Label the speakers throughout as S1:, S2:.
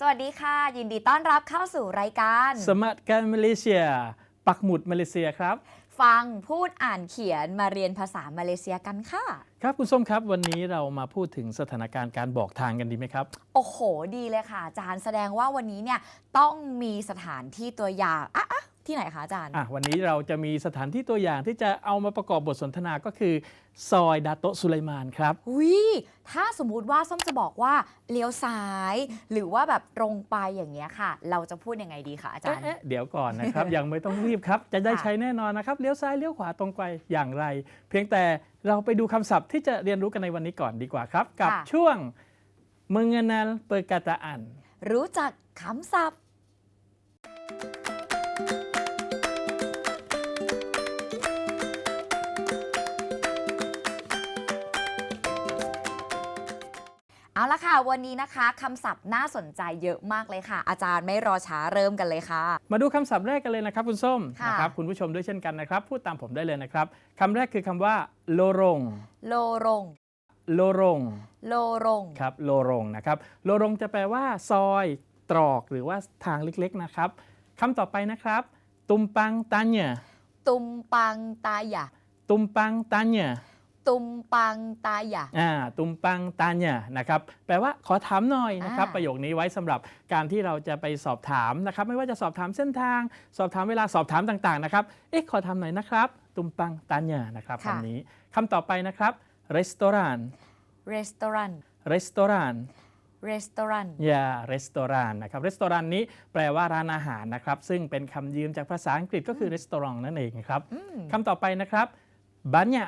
S1: สวัสดีค่ะ ยินดีต้อนรับเข้าสู่รายการ
S2: สมัครการมาเลเซีย ปักหมุดมาเลเซียครับ
S1: ฟังพูดอ่านเขียนมาเรียนภาษามาเลเซียกันค่ะ
S2: ครับคุณส้มครับวันนี้เรามาพูดถึงสถานการณ์การบอกทางกันดีไหมครับ
S1: โอ้โห ดีเลยค่ะอาจารย์แสดงว่าวันนี้เนี่ยต้องมีสถานที่ตัวอย่างอะอะ ที่ไหนคะอาจารย์
S2: อะวันนี้เราจะมีสถานที่ตัวอย่างที่จะเอามาประกอบบทสนทนาก็คือ ซอยดาโตะสุไลมานครับ
S1: วิถ้าสมมุติว่าส้มจะบอกว่าเลี้ยวซ้าย หรือว่าแบบตรงไปอย่างเงี้ยค่ะ เราจะพูดยังไงดีคะอาจารย์
S2: เอ๊ะเดี๋ยวก่อนนะครับ ยังไม่ต้องรีบครับ จะได้
S1: ค่ะ
S2: ใช้แน่นอนนะครับ เลี้ยวซ้ายเลี้ยวขวาตรงไปอย่างไร เพียงแต่เราไปดูคำศัพท์ที่จะเรียนรู้กันในวันนี้ก่อนดีกว่าครับ กับช่วง mengenal perkataan
S1: รู้จักคำศัพท์ เอาละค่ะ วันนี้นะคะคำศัพท์น่าสนใจเยอะมากเลยค่ะ อาจารย์ไม่รอช้าเริ่มกันเลยค่ะ
S2: มาดูคำศัพท์แรกกันเลยนะครับ คุณส้ม
S1: ค่ะ
S2: นะครับคุณผู้ชมด้วยเช่นกันนะครับ พูดตามผมได้เลยนะครับคำแรกคือคำว่าโลรง
S1: โลรง
S2: โลรง
S1: โลรง
S2: ครับโลรงนะครับโลรงจะแปลว่า ซอยตรอกหรือว่าทางเล็กๆนะครับคำต่อไปนะครับ ตุมปังตันเนย
S1: ตุมปังตายะ
S2: ตุมปังตันเนย
S1: ตุมปังตายะ
S2: อ่าตุมปังตันเนยนะครับแปลว่าขอถามหน่อยนะครับ
S1: อ่า
S2: ประโยคนี้ไว้สำหรับการที่เราจะไปสอบถามนะครับ ไม่ว่าจะสอบถามเส้นทาง สอบถามเวลาสอบถามต่างๆนะครับเอ๊ะขอถามหน่อยนะครับ ตุมปังตันเนยนะครับคำนี้คำต่อไปนะครับรีสตอราน
S1: รีสตอรัน
S2: รีสตอราน
S1: รีสตอรัน
S2: ยารีสตอรานนะครับรีสตอรานนี้แปลว่าร้านอาหารนะครับ ซึ่งเป็นคำยืมจากภาษาอังกฤษก็คือรีสตอรองนั่นเองครับคำต่อไปนะครับบัญญะ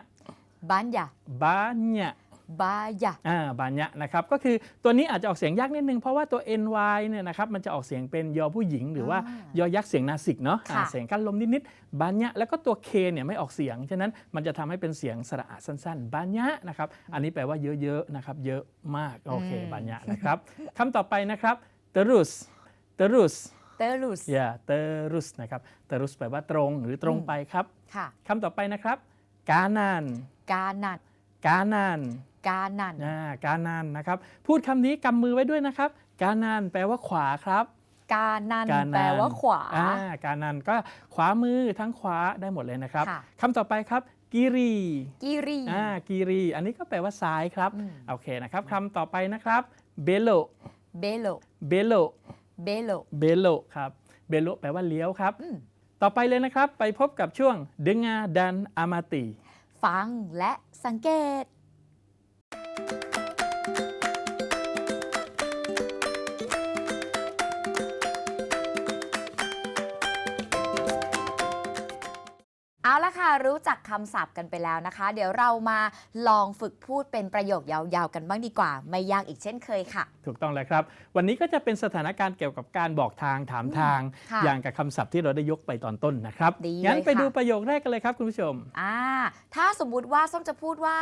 S1: บันยะ
S2: บัญญะ
S1: บายะ
S2: อ่าบัญญะนะครับก็คือตัวนี้อาจจะออกเสียงยากนิดนึง เพราะว่าตัว ny เนี่ยนะครับมันจะออกเสียงเป็นยอผู้หญิง หรือว่า
S1: อ่าย
S2: อยักษ์เสียงนาสิกเนาะอ่า
S1: ค่ะ
S2: เสียงกั้นลมนิดๆบัญญะแล้วก็ตัว k เนี่ยไม่ออกเสียง ฉะนั้นมันจะทำให้เป็นเสียงสระอะสั้นๆบัญญะนะครับอันนี้แปลว่าเยอะๆนะครับเยอะมากโอเคบัญญะนะครับคำต่อไปนะครับ terus terus
S1: เตอรุส
S2: อย่า terus นะครับ terus แปลว่าตรงหรือตรงไปครับ
S1: ค่ะ
S2: คำต่อไปนะครับ kanan
S1: กานัน
S2: kanan
S1: กานัน
S2: อ่า kanan นะครับ พูดคำนี้กำมือไว้ด้วยนะครับ kanan แปลว่าขวาครับ
S1: กานัน
S2: kanan
S1: แปลว่าขวา
S2: อ่า kanan ก็ขวามือทั้งขวาได้หมดเลยนะครับ
S1: ค่ะ
S2: คำต่อไปครับ kiri
S1: กิริ
S2: อ่า kiri อันนี้ก็แปลว่าซ้ายครับ
S1: อืม
S2: โอเคนะครับคำต่อไปนะครับ bello
S1: เบโล
S2: bello
S1: เบโล
S2: bello ครับ bello แปลว่าเลี้ยวครับ
S1: อืม
S2: ต่อไปเลยนะครับ ไปพบกับช่วง dengar dan amati
S1: ฟังและสังเกต รู้จักคำศัพท์กันไปแล้วนะคะ เดี๋ยวเรามาลองฝึกพูดเป็นประโยคยาวๆกันบ้างดีกว่า ไม่ยากอีกเช่นเคยค่ะ
S2: ถูกต้องแล้วครับ วันนี้ก็จะเป็นสถานการณ์เกี่ยวกับการบอกทางถามทาง
S1: ค่ะ
S2: อย่างกับคำศัพท์ที่เราได้ยกไปตอนต้นนะครับ
S1: ดี
S2: งั้น
S1: เลย
S2: ไป
S1: ค่ะ
S2: ดูประโยคแรกกันเลยครับคุณผู้ชม
S1: อ่าถ้าสมมุติว่าส้มจะพูดว่า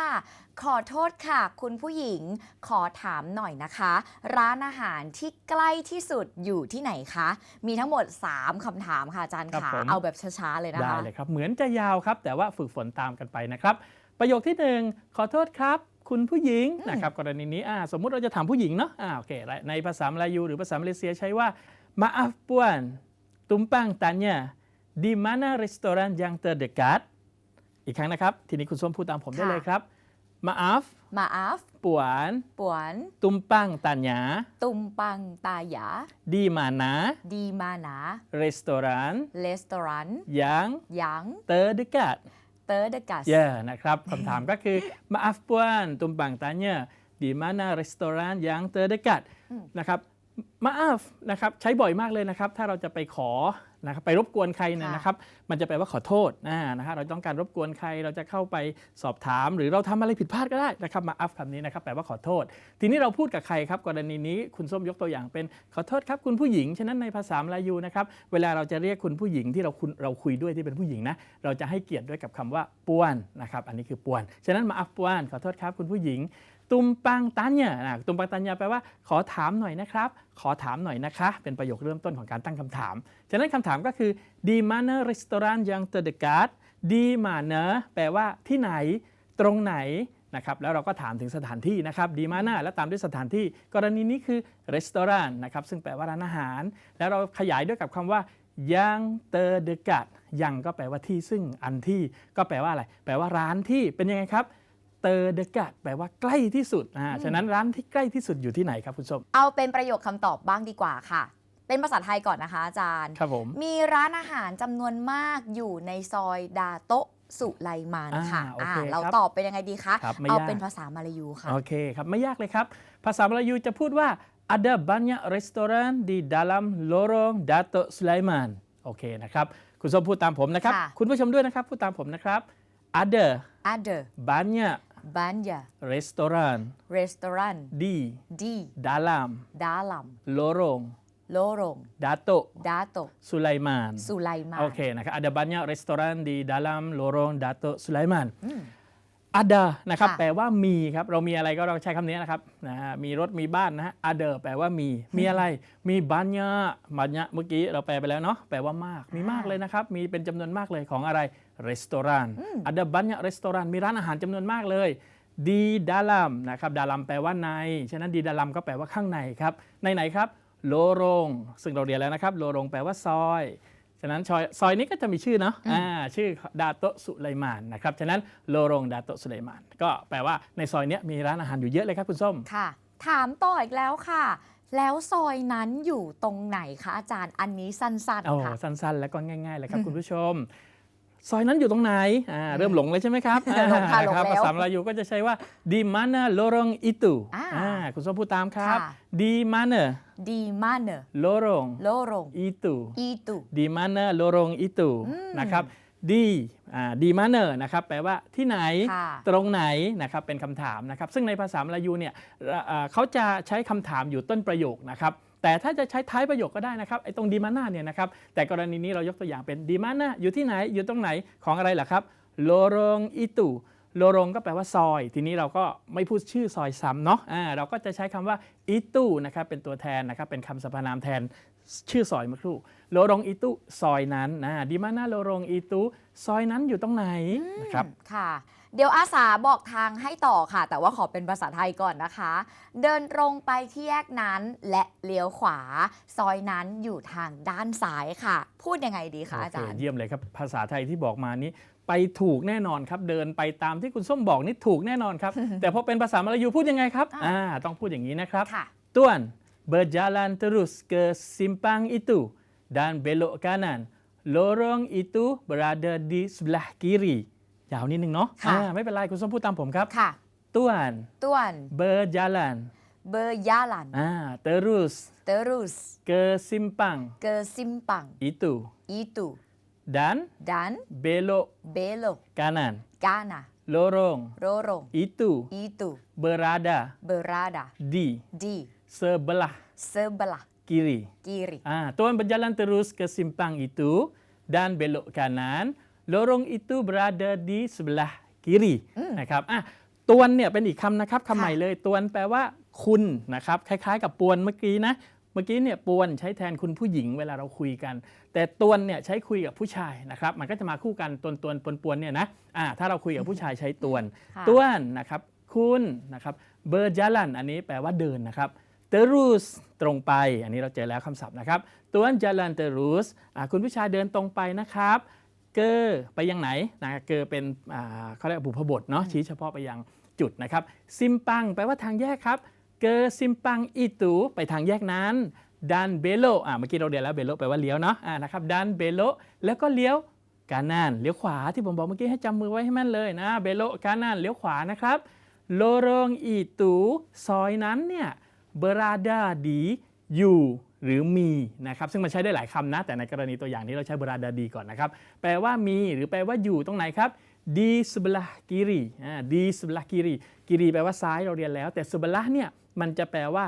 S1: ขอโทษค่ะ คุณผู้หญิงขอถามหน่อยนะคะ ร้านอาหารที่ใกล้ที่สุดอยู่ที่ไหนคะ มีทั้งหมด 3คำถามค่ะอาจารย์
S2: ครับ
S1: ค่ะ
S2: ผม
S1: เอาแบบช้าๆเลยนะ
S2: ได้
S1: คะ
S2: เลยครับ เหมือนจะยาวครับ แต่ว่าฝึกฝนตามกันไปนะครับ ประโยคที่หนึ่งขอโทษครับ คุณผู้หญิงนะครับกรณีนี้อ่าสมมุติเราจะถามผู้หญิงเนาะอ่าโอเคในภาษามลายูหรือภาษามาเลเซียใช้ว่า maaf puan tumpang tanya di mana restoran yang terdekat อีกครั้งนะครับ ทีนี้คุณส้มพูดตามผมได้
S1: ค่ะ
S2: เลยครับ maaf
S1: มาอัฟ
S2: puan
S1: ปวน
S2: tumpang tanya
S1: ตุมปังตายา
S2: di mana
S1: ดีมานา
S2: restoran
S1: เลสตอรัน
S2: yang
S1: ยัง
S2: terdekat
S1: เตอร์เดกัส
S2: เย่นะครับคำถามก็คือ maaf puan tumpang tanya di mana restoran yang terdekat นะครับมาอาฟนะครับใช้บ่อยมากเลยนะครับ ถ้าเราจะไปขอ นะครับไปรบกวนใครเนี่ย
S1: ค่ะ
S2: นะครับ มันจะแปลว่าขอโทษอ่านะฮะเราต้องการรบกวนใครเราจะเข้าไปสอบถาม หรือเราทำอะไรผิดพลาดก็ได้นะครับมาอัฟคำนี้นะครับแปลว่าขอโทษ ทีนี้เราพูดกับใครครับกรณีนี้คุณส้มยกตัวอย่างเป็นขอโทษครับคุณผู้หญิงฉะนั้นในภาษามลายูนะครับเวลาเราจะเรียกคุณผู้หญิงที่เราคุณเราคุยด้วยที่เป็นผู้หญิงนะเราจะให้เกียรติด้วยกับคำว่าป้วนนะครับอันนี้คือป้วน ฉะนั้นมาอัฟป้วนขอโทษครับคุณผู้หญิง ตุมปังตันเนี่ยนะตุมปังตันยาแปลว่าขอถามหน่อยนะครับ ขอถามหน่อยนะคะ เป็นประโยคเริ่มต้นของการตั้งคำถาม ฉะนั้นคำถามก็คือ di mana restoran yang terdekat di mana แปลว่าที่ไหน ตรงไหนนะครับ แล้วเราก็ถามถึงสถานที่นะครับ di mana แล้วตามด้วยสถานที่ กรณีนี้คือ restoran นะครับ ซึ่งแปลว่าร้านอาหาร แล้วเราขยายด้วยกับคำว่า yang terdekat ยังก็แปลว่าที่ซึ่งอันที่ ก็แปลว่าอะไร แปลว่าร้านที่เป็นยังไงครับ เตอร์เดกัดแปลว่าใกล้ที่สุดอ่าฉะนั้นร้านที่ใกล้ที่สุดอยู่ที่ไหนครับคุณส้ม
S1: เอาเป็นประโยคคำตอบบ้างดีกว่าค่ะ เป็นภาษาไทยก่อนนะคะอาจารย์
S2: ครับผม
S1: มีร้านอาหารจำนวนมากอยู่ในซอยดาโตะสุไลมานค่ะ
S2: อ่าโอเค
S1: อ่าเรา
S2: ครับ
S1: ตอบเป็นยังไงดีคะ
S2: ครับไม่
S1: เอา
S2: ยาก
S1: เป็นภาษามาลายูค่ะ
S2: โอเคครับ ไม่ยากเลยครับ ภาษามลายูจะพูดว่า ada banyak restoran di dalam lorong Datuk Sulaiman โอเคนะครับ คุณส้มพูดตามผมนะครับ
S1: ค่ะ
S2: คุณผู้ชมด้วยนะครับ พูดตามผมนะครับ ada
S1: other
S2: banyak
S1: banya
S2: restoran
S1: restaurant
S2: di
S1: di
S2: dalam
S1: dalam
S2: lorong
S1: lorong
S2: Datuk
S1: dato
S2: Sulaiman
S1: สุไลมาน
S2: โอเคนะครับ ada banyak restoran di dalam lorong Datuk Sulaiman
S1: อืม
S2: ada นะครับ
S1: ค่ะ
S2: แปลว่ามีครับเรามีอะไรก็เราใช้คำนี้นะครับนะฮะมีรถมีบ้านนะฮะ ada แปลว่ามี มีอะไร มี banyak banyak เมื่อกี้เราแปลไปแล้วเนาะแปลว่ามากมีมากเลยนะครับ มีเป็นจำนวนมากเลยของอะไร restoran ada banyak restoran มีร้านอาหารจำนวนมากเลย di dalam นะครับ dalam แปลว่าใน ฉะนั้น di dalam ก็แปลว่าข้างในครับในไหนครับ lorong ซึ่งเราเรียนแล้วนะครับ lorong แปลว่าซอย ฉะนั้นซอยซอยนี้ก็จะมีชื่อเนาะอ่าชื่อดาโตะสุไลมานนะครับ ฉะนั้นโลรงดาโตะสุไลมาน ก็แปลว่าในซอยเนี้ยมีร้านอาหารอยู่เยอะเลยครับคุณส้ม
S1: ค่ะ ถามต่ออีกแล้วค่ะ แล้วซอยนั้นอยู่ตรงไหนคะอาจารย์ อันนี้สั้น
S2: โอ้
S1: ๆค่ะ
S2: สั้นๆ แล้วก็ง่ายๆเลยครับคุณผู้ชม ซอยนั้นอยู่ตรงไหนอ่าเริ่มหลงเลยใช่ไหมครับ
S1: หลงค่ะหลง
S2: รับ
S1: แล้ว
S2: ภาษามลายูก็จะใช้ว่า di mana lorong itu
S1: อ่า
S2: อ่าคุณส้มพูดตามครับ
S1: ค่ะ
S2: di mana
S1: ดีมาเน อร์
S2: lorong
S1: โลรง
S2: itu
S1: อีตุ
S2: di mana lorong itu
S1: อืม
S2: นะครับ di อ่า di mana นะครับแปลว่าที่ไหน
S1: ค่ะ
S2: ตรงไหนนะครับเป็นคำถามนะครับซึ่งในภาษามลายูเนี่ยเอ่อเอ่อเขาจะใช้คำถามอยู่ต้นประโยคนะครับแต่ถ้าจะใช้ท้ายประโยคก็ได้นะครับไอ้ตรงดีมาน่าเนี่ยนะครับแต่กรณีนี้เรายกตัวอย่างเป็นดีมาน่าอยู่ที่ไหนอยู่ตรงไหนของอะไรล่ะครับโลรงอิตุ โลรงก็แปลว่าซอย ทีนี้เราก็ไม่พูดชื่อซอยซ้ำเนาะอ่าเราก็จะใช้คำว่าอิตุนะครับเป็นตัวแทนนะครับเป็นคำสรรพนามแทนชื่อซอยเมื่อครู่โลรงอิตุซอยนั้นนะดีมาน่าโลรงอิตุซอยนั้นอยู่ตรงไหนนะครับ
S1: ค่ะเดี๋ยวอาสาบอกทางให้ต่อค่ะ แต่ว่าขอเป็นภาษาไทยก่อนนะคะ เดินตรงไปที่แยกนั้นและเลี้ยวขวา ซอยนั้นอยู่ทางด้านซ้ายค่ะ พูดยังไงดีคะอาจาร
S2: โเค
S1: ย์
S2: เยี่ยมเลยครับ ภาษาไทยที่บอกมานี้ ไปถูกแน่นอนครับ เดินไปตามที่คุณส้มบอกนี่ถูกแน่นอนครับ แต่พอเป็นภาษามลายูพูดยังไงครับ
S1: อ่า
S2: อ่าต้องพูดอย่างนี้นะครับ
S1: ค่ะ
S2: Tuan berjalan terus ke simpang itu dan belok kanan lorong itu berada di sebelah kiri ยาวนิดนึงเนาะ
S1: ค่ะ
S2: อ่าไม่เป็นไรคุณส้มพูดตามผมครับ
S1: ค่ะ
S2: Tuan
S1: ต้วน
S2: berjalan
S1: เบอร์ยาลัน
S2: อ่า terus
S1: เตรุส
S2: ke simpang
S1: เกอซิมปัง
S2: itu
S1: อีตุ
S2: dan
S1: ดัน
S2: belok
S1: เบโล
S2: kanan
S1: กานา
S2: lorong
S1: โรโรง
S2: itu
S1: อีตุ
S2: berada
S1: เบอราดา
S2: di
S1: ดี
S2: sebelah
S1: เซบลา
S2: kiri.
S1: กีริ
S2: Ah, tuan berjalan terus ke simpang itu dan belok kanan. Lorong itu berada di sebelah kiri นะครับอะตวนเนี่ยเป็นอีกคำนะครับคำใหม่เลยตวนแปลว่าคุณนะครับคล้าย ๆ กับปวนเมื่อกี้นะ เมื่อกี้เนี่ยปวนใช้แทนคุณผู้หญิงเวลาเราคุยกัน แต่ตวนเนี่ยใช้คุยกับผู้ชายนะครับ มันก็จะมาคู่กันตวนตวนปวนปวนเนี่ยนะอ่าถ้าเราคุยกับผู้ชายใช้ตวน
S1: ค่ะ
S2: ตวนนะครับคุณนะครับเบอร์จาลันอันนี้แปลว่าเดินนะครับ terus ตรงไป อันนี้เราเจอแล้วคำศัพท์นะครับตัวนจาลัน terus อ่าคุณผู้ชายเดินตรงไปนะครับเกอไปยังไหนนะเกอเป็นอ่าเขาเรียกว่าบุพบทเนาะชี้เฉพาะไปยังจุดนะครับซิมปังแปลว่าทางแยกครับ เกอซิมปังอีตูไปทางแยกนั้นดันเบโลอ่าเมื่อกี้เราเรียนแล้วเบโลแปลว่าเลี้ยวเนาะอ่านะครับดันเบโลแล้วก็เลี้ยวกานันเลี้ยวขวาที่ผมบอกเมื่อกี้ให้จำมือไว้ให้แม่นเลยนะเบโลกานันเลี้ยวขวานะครับโลโรงอีตูซอยนั้นเนี่ย berada di อยู่หรือมีนะครับซึ่งมันใช้ได้หลายคำนะ แต่ในกรณีตัวอย่างนี้เราใช้เบราดาดีก่อนนะครับ แปลว่ามีหรือแปลว่าอยู่ตรงไหนครับ di sebelah kiri อ่า di sebelah kiri kiri แปลว่าซ้ายเราเรียนแล้ว แต่ sebelah เนี่ย มันจะแปลว่า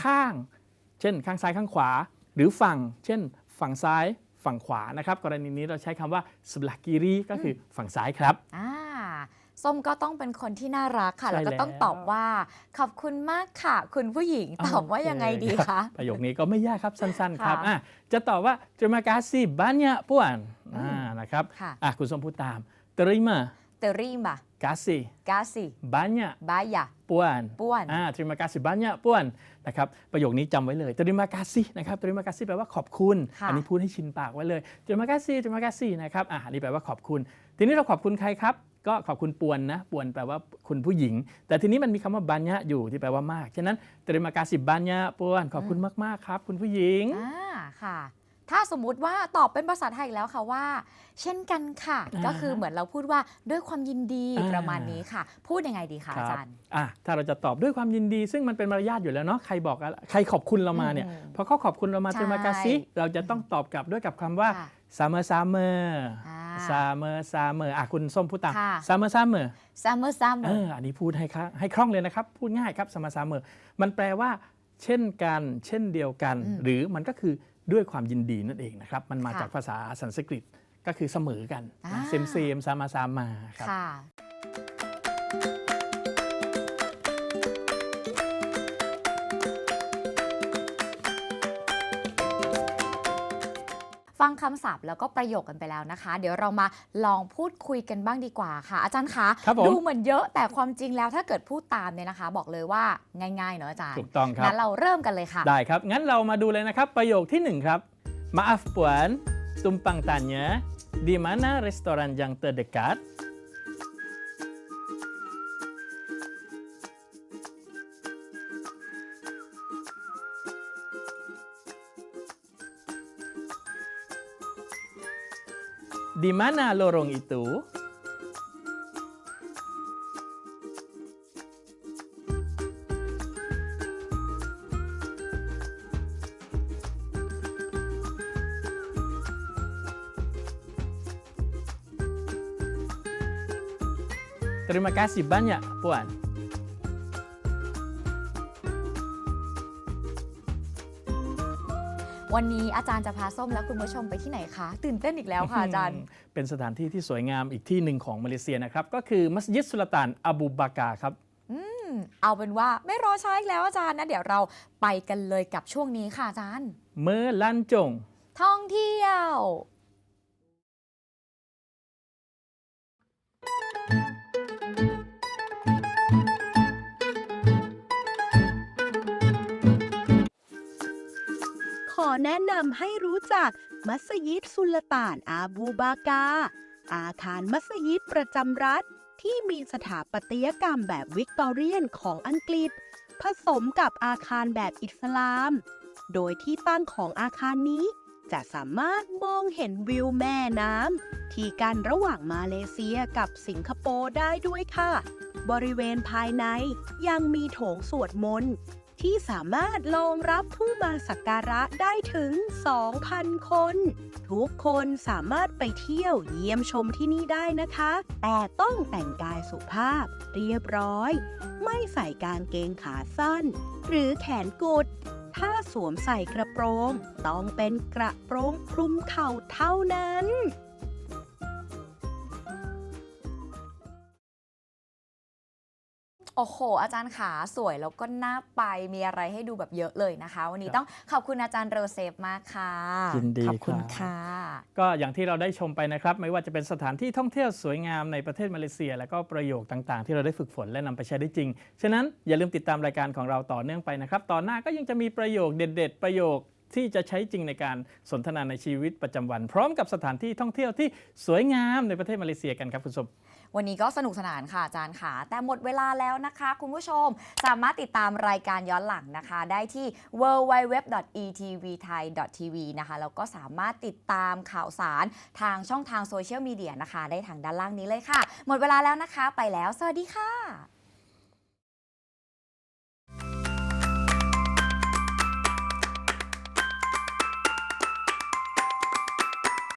S2: ข้าง เช่น ข้างซ้ายข้างขวา หรือฝั่ง เช่น ฝั่งซ้าย ฝั่งขวานะครับ กรณีนี้เราใช้คำว่า sebelah kiri ก็คือฝั่งซ้ายครับ
S1: อ่าส้มก็ต้องเป็นคนที่น่ารักค่ะ
S2: ใช่
S1: แล้วก็ต้อง
S2: แล้ว
S1: ตอบว่าขอบคุณมากค่ะ คุณผู้หญิงตอบว่ายังไงดีคะ
S2: ประโยคนี้ก็ไม่ยากครับสั้น ๆ ครับ
S1: ค่ะ
S2: อะจะตอบว่า terima kasih banyak puan อ่านะครับ
S1: ค่ะ
S2: อะคุณส้มพูดตาม terima
S1: เตอรี่มา
S2: kasih
S1: กาซิ
S2: banyak
S1: บายา
S2: puan
S1: ป้วน
S2: อ่า terima kasih banyak puan นะครับ ประโยคนี้จำไว้เลย terima kasih นะครับ terima kasih แปลว่าขอบคุณ
S1: ค่ะ
S2: อันี้พูดให้ชินปากไว้เลย terima kasih terima kasih นะครับ อะอันนี้แปลว่าขอบคุณ ทีนี้เราขอบคุณใครครับ ก็ขอบคุณปวนนะ ปวนแปลว่าคุณผู้หญิง แต่ทีนี้มันมีคำว่าบัญญะอยู่ที่แปลว่ามาก ฉะนั้น terima kasih banyak ปวน ขอบคุณมากๆครับ คุณผู้หญิง
S1: อ่า ค่ะ ถ้าสมมุติว่าตอบเป็นภาษาไทยอีกแล้วค่ะว่า เช่นกันค่ะ
S2: อ่า
S1: ก็คือเหมือนเราพูดว่าด้วยความยินดี
S2: อ่า
S1: ประมาณนี้ค่ะ พูดยังไงดีคะ
S2: ค
S1: อา
S2: บ
S1: จารย์
S2: อะถ้าเราจะตอบด้วยความยินดี ซึ่งมันเป็นมารยาทอยู่แล้วเนาะใครบอกอะไรใครขอบคุณเรามาเนี่ย
S1: อืม
S2: พอเขาขอบคุณเรามา
S1: ใช่
S2: เทมากาซิเราจะต้องตอบกลับด้วยกับคำว่า
S1: ค่ะ
S2: ซามเมอร์ซามเมอร์
S1: อ่า
S2: ซามเมอร์ซามเมอร์อะคุณส้มพูดตาม
S1: ค่ะ
S2: ซามเมอร์ซามเมอร์
S1: ซัมเมอร์ซัมเม
S2: เอ
S1: อร์
S2: ออันนี้พูดให้ค่ะให้คล่องเลยนะครับ พูดง่ายครับซามเมอร์ซามเมอร์มันแปลว่า เช่นกัน เช่นเดียวกัน
S1: อืม
S2: หรือมันก็คือ ด้วยความยินดีนั่นเองนะครับ มันมา
S1: ค่ะ
S2: จากภาษาสันสกฤตก็คือเสมอกัน
S1: อ่า
S2: เซมเซมซามาซามาครับ
S1: ฟังคำศัพท์แล้วก็ประโยคกันไปแล้วนะคะ เดี๋ยวเรามาลองพูดคุยกันบ้างดีกว่าค่ะ อาจารย์คะ
S2: ครับผม
S1: ดูเหมือนเยอะแต่ความจริงแล้วถ้าเกิดพูดตามเนี่ยนะคะ บอกเลยว่าง่ายๆเนอะอาจารย์
S2: ถูกต้องครับ
S1: งั้นเราเริ่มกันเลยค่ะ
S2: ได้ครับ งั้นเรามาดูเลยนะครับ ประโยคที่หนึ่งครับ Maaf Puan, tumpang tanya, di mana restoran yang terdekat? Di mana lorong itu? 'Terima kasih banyak, Puan.
S1: วันนี้อาจารย์จะพาส้มและคุณผู้ชมไปที่ไหนคะ ตื่นเต้นอีกแล้วค่ะอาจารย์
S2: เป็นสถานที่ที่สวยงามอีกที่หนึ่งของมาเลเซียนะครับ ก็คือมัสยิดสุลต่านอบูบากาครับ
S1: เอาเป็นว่าไม่รอช้าอีกแล้วอาจารย์นะเดี๋ยวเราไปกันเลยกับช่วงนี้ค่ะอาจารย์
S2: เมื่อลันจง
S1: ท่องเที่ยว
S3: แนะนำให้รู้จักมัสยิดสุลต่านอาบูบากา อาคารมัสยิดประจำรัฐ ที่มีสถาปัตยกรรมแบบวิกตอเรียนของอังกฤษ ผสมกับอาคารแบบอิสลาม โดยที่ตั้งของอาคารนี้จะสามารถมองเห็นวิวแม่น้ำที่กันระหว่างมาเลเซียกับสิงคโปร์ได้ด้วยค่ะ บริเวณภายในยังมีโถงสวดมนต์ ที่สามารถรองรับผู้มาสักการะได้ถึง 2,000 คน ทุกคนสามารถไปเที่ยวเยี่ยมชมที่นี่ได้นะคะ แต่ต้องแต่งกายสุภาพ เรียบร้อย ไม่ใส่กางเกงขาสั้น หรือแขนกุด ถ้าสวมใส่กระโปรง ต้องเป็นกระโปรงคลุมเข่าเท่านั้น
S1: โอ้โห อาจารย์ขาสวยแล้วก็น่าไปมีอะไรให้ดูแบบเยอะเลยนะคะ วันนี้
S2: ครับ
S1: ต้องขอบคุณอาจารย์โรเซฟมากค่ะ
S2: ยินดี
S1: ขอบคุณ
S2: ครับ
S1: ค่ะ
S2: ก็อย่างที่เราได้ชมไปนะครับ ไม่ว่าจะเป็นสถานที่ท่องเที่ยวสวยงามในประเทศมาเลเซีย แล้วก็ประโยคต่างๆ ที่เราได้ฝึกฝนและนำไปใช้ได้จริง ฉะนั้นอย่าลืมติดตามรายการของเราต่อเนื่องไปนะครับ ตอนหน้าก็ยังจะมีประโยคเด็ด ๆ ประโยค ที่จะใช้จริงในการสนทนาในชีวิตประจำวัน พร้อมกับสถานที่ท่องเที่ยวที่สวยงามในประเทศมาเลเซียกันครับคุณสม
S1: วันนี้ก็สนุกสนานค่ะอาจารย์ค่ะ แต่หมดเวลาแล้วนะคะ คุณผู้ชมสามารถติดตามรายการย้อนหลังนะคะ ได้ที่ www.etvthai.tv นะคะแล้วก็สามารถติดตามข่าวสารทางช่องทางโซเชียลมีเดียนะคะ ได้ทางด้านล่างนี้เลยค่ะ หมดเวลาแล้วนะคะ ไปแล้ว สวัสดีค่ะ